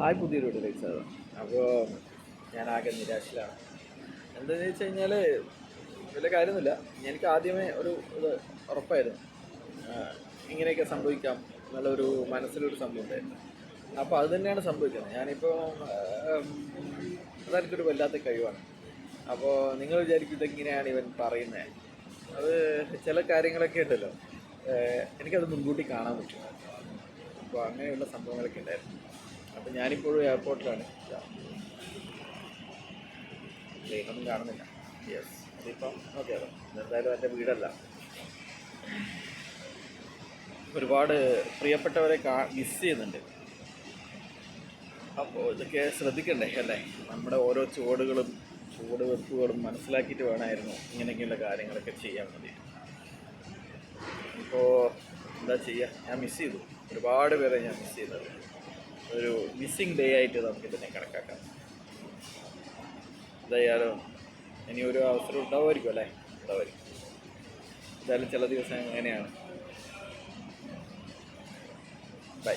Hi പുതിയൊരു വീട്ടിലേക്ക് sir അപ്പോൾ ഞാൻ ആകെ നിരാശയിലാണ് എന്താണെന്ന് വെച്ച് കഴിഞ്ഞാൽ വലിയ കാര്യമൊന്നുമില്ല. എനിക്ക് ആദ്യമേ ഒരു ഇത് ഉറപ്പായിരുന്നു. ഇങ്ങനെയൊക്കെ സംഭവിക്കാം എന്നുള്ളൊരു മനസ്സിലൊരു സംഭവം ഉണ്ടായിരുന്നു. അപ്പോൾ അത് തന്നെയാണ് സംഭവിക്കുന്നത്. ഞാനിപ്പോൾ അതെനിക്കൊരു വല്ലാത്ത കഴിവാണ്. അപ്പോൾ നിങ്ങൾ വിചാരിക്കും ഇതെങ്ങനെയാണ് ഇവൻ പറയുന്നത് അത് ചില കാര്യങ്ങളൊക്കെ ഉണ്ടല്ലോ. എനിക്കത് മുൻകൂട്ടി കാണാൻ പറ്റും. അപ്പോൾ അങ്ങനെയുള്ള സംഭവങ്ങളൊക്കെ ഉണ്ടായിരുന്നു. ഞാനിപ്പോഴും എയർപോർട്ടിലാണ് പ്ലെയിനൊന്നും കാണുന്നില്ല. യെസ് അതിപ്പം ഓക്കെ അതെ എന്തായാലും എന്റെ വീടല്ല. ഒരുപാട് പ്രിയപ്പെട്ടവരെ കാ മിസ് ചെയ്യുന്നുണ്ട്. അപ്പോൾ ഇതൊക്കെ ശ്രദ്ധിക്കണ്ടേ അല്ലേ? നമ്മുടെ ഓരോ ചുവടുകളും ചുവട് വെപ്പുകളും മനസ്സിലാക്കിയിട്ട് വേണമായിരുന്നു ഇങ്ങനെയൊക്കെയുള്ള കാര്യങ്ങളൊക്കെ ചെയ്യാൻ മതി ഇപ്പോൾ എന്താ ചെയ്യുക ഞാൻ മിസ് ചെയ്തു. ഒരുപാട് പേരെ ഞാൻ മിസ് ചെയ്തത്. ഒരു മിസ്സിങ് ഡേ ആയിട്ട് നമുക്ക് ഇതിനെ കണക്കാക്കാം. എന്തായാലും ഇനി ഒരു അവസരം ഉണ്ടാവുമായിരിക്കും അല്ലേ? ഉണ്ടാവുമായിരിക്കും. എന്തായാലും ചില ദിവസം അങ്ങനെയാണ്. ബൈ